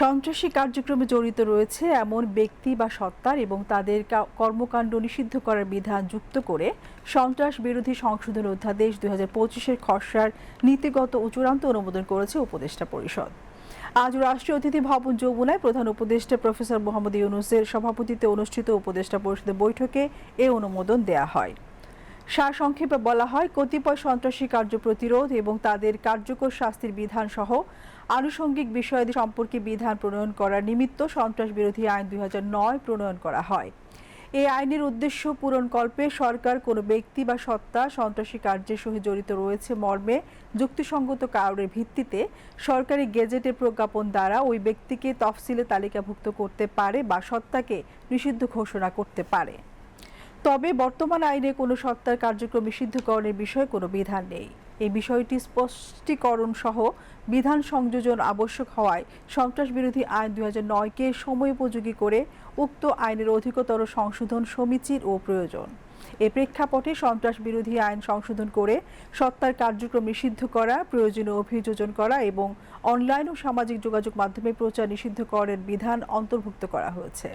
সন্ত্রাসী কার্যক্রমে জড়িত রয়েছে এমন ব্যক্তি বা সত্তার এবং তাদের কর্মকাণ্ড নিষিদ্ধ করার বিধান যুক্ত করে সন্ত্রাস বিরোধী সংশোধন অধ্যাদেশ দুই হাজার পঁচিশের খসড়ার নীতিগত ও চূড়ান্ত অনুমোদন করেছে উপদেষ্টা পরিষদ। আজ রাষ্ট্রীয় অতিথি ভবন যমুনায় প্রধান উপদেষ্টা প্রফেসর মোহাম্মদ ইউনুসের সভাপতিত্বে অনুষ্ঠিত উপদেষ্টা পরিষদের বৈঠকে এ অনুমোদন দেয়া হয়। সারসংক্ষেপে বলা হয়, কতিপয় সন্ত্রাসী কার্য প্রতিরোধ এবং তাদের কার্যকর শাস্তির বিধান সহ আনুষঙ্গিক বিষয়াদি সম্পর্কে বিধান প্রণয়ন করার নিমিত্ত সন্ত্রাস বিরোধী আইন দু হাজার নয় প্রণয়ন করা হয়। এই আইনের উদ্দেশ্য পূরণকল্পে সরকার কোনো ব্যক্তি বা সত্তা সন্ত্রাসী কার্যের সহিত জড়িত রয়েছে মর্মে যুক্তিসঙ্গত কারণের ভিত্তিতে সরকারি গেজেটে প্রজ্ঞাপন দ্বারা ওই ব্যক্তিকে তফসিলে তালিকাভুক্ত করতে পারে বা সত্তাকে নিষিদ্ধ ঘোষণা করতে পারে। তবে বর্তমান আইনে কোনো সত্তার কার্যক্রম নিষিদ্ধকরণের বিষয়ে কোনো বিধান নেই। এই বিষয়টি স্পষ্টীকরণ সহ বিধান সংযোজন আবশ্যক হওয়ায় সন্ত্রাস বিরোধী আইন দুই হাজার নয়কে সময়োপযোগী করে উক্ত আইনের অধিকতর সংশোধন সমীচীন ও প্রয়োজন। এ প্রেক্ষাপটে সন্ত্রাস বিরোধী আইন সংশোধন করে সত্তার কার্যক্রম নিষিদ্ধ করা, প্রয়োজনীয় অভিযোজন করা এবং অনলাইন ও সামাজিক যোগাযোগ মাধ্যমে প্রচার নিষিদ্ধকরণের বিধান অন্তর্ভুক্ত করা হয়েছে।